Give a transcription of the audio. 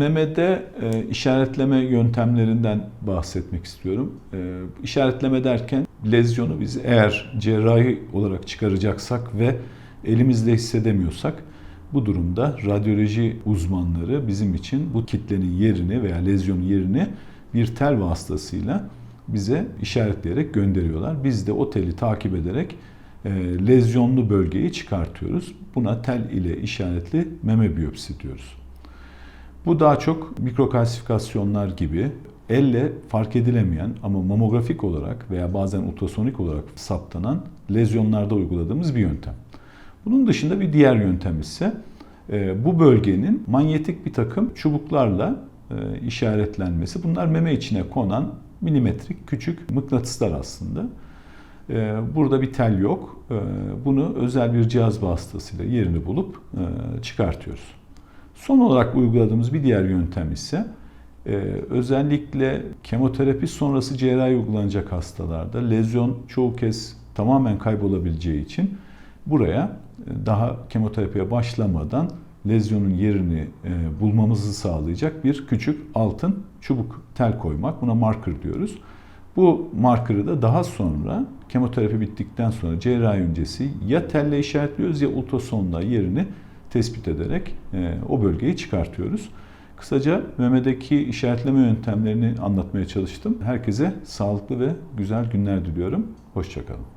Memede e, işaretleme yöntemlerinden bahsetmek istiyorum. E, işaretleme derken lezyonu biz eğer cerrahi olarak çıkaracaksak ve elimizle hissedemiyorsak bu durumda radyoloji uzmanları bizim için bu kitlenin yerini veya lezyonun yerini bir tel vasıtasıyla bize işaretleyerek gönderiyorlar. Biz de o teli takip ederek e, lezyonlu bölgeyi çıkartıyoruz. Buna tel ile işaretli meme biyopsisi diyoruz. Bu daha çok mikrokalsifikasyonlar gibi elle fark edilemeyen ama mamografik olarak veya bazen ultrasonik olarak saptanan lezyonlarda uyguladığımız bir yöntem. Bunun dışında bir diğer yöntem ise e, bu bölgenin manyetik bir takım çubuklarla e, işaretlenmesi. Bunlar meme içine konan milimetrik küçük mıknatıslar aslında. E, Burada bir tel yok. Bunu özel bir cihaz vasıtasıyla yerini bulup çıkartıyoruz. Son olarak uyguladığımız bir diğer yöntem ise e, özellikle kemoterapi sonrası cerrahi uygulanacak hastalarda lezyon çoğu kez tamamen kaybolabileceği için buraya e, daha kemoterapiye başlamadan lezyonun yerini e, bulmamızı sağlayacak bir küçük altın çubuk tel koymak. Buna marker diyoruz. Bu markerı da daha sonra kemoterapi bittikten sonra cerrahi öncesi ya telle işaretliyoruz ya ultrasonla yerini tespit ederek e, o bölgeyi çıkartıyoruz. Kısaca memedeki işaretleme yöntemlerini anlatmaya çalıştım. Herkese sağlıklı ve güzel günler diliyorum. Hoşçakalın.